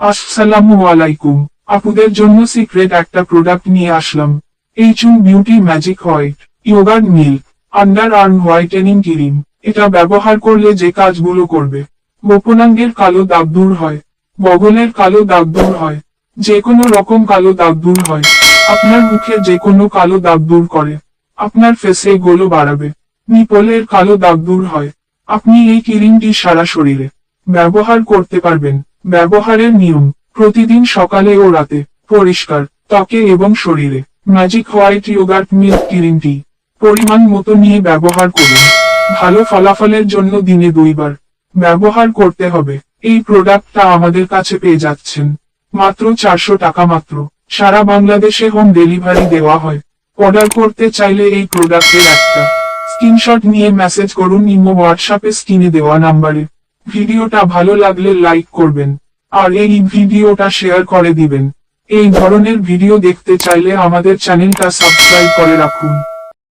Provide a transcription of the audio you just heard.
আসসালামু আলাইকুম। আপুদের জন্য সিক্রেট একটা প্রোডাক্ট নিয়ে আসলাম। এই চুল beauty magic white yoghurt milk underarm whitening cream এটা ব্যবহার করলে যে কাজগুলো করবে। গোপনাঙ্গের কালো দাগ দূর হয়। বগলের কালো দাগ দূর হয়। যে কোনো রকম কালো দাগ দূর হয়। আপনার মুখে যে কোনো কালো দাগ দূর করে। আপনার ফেসে গোলো বাড়াবে। নিপলের কালো দাগ দূর হয়। আপনি এই ক্রিমটি সারা শরীরে ব্যবহার করতে পারবেন। ব্যবহারের নিয়ম, প্রতিদিন সকালে ও রাতে, পরিষ্কার, ত্বকে এবং শরীরে ম্যাজিক হোয়াইট ইয়োগার্ট মিল্ক ক্রিমটি পরিমাণ মতো নিয়ে ব্যবহার করুন। ভালো ফলাফলের জন্য দিনে দুইবার ব্যবহার করতে হবে। এই প্রোডাক্টটা আমাদের কাছে পেয়ে যাচ্ছেন। মাত্র চারশো টাকা মাত্র। সারা বাংলাদেশে হোম ডেলিভারি দেওয়া হয়। অর্ডার করতে চাইলে এই প্রোডাক্টের একটা স্ক্রিনশট নিয়ে মেসেজ করুন। ইমো হোয়াটসঅ্যাপে স্ক্রিনে দেওয়া নাম্বারে ভিডিওটা ভালো লাগলে লাইক করবেন, আর এই ভিডিওটা শেয়ার করে দিবেন। এই ধরনের ভিডিও দেখতে চাইলে আমাদের চ্যানেলটা সাবস্ক্রাইব করে রাখুন।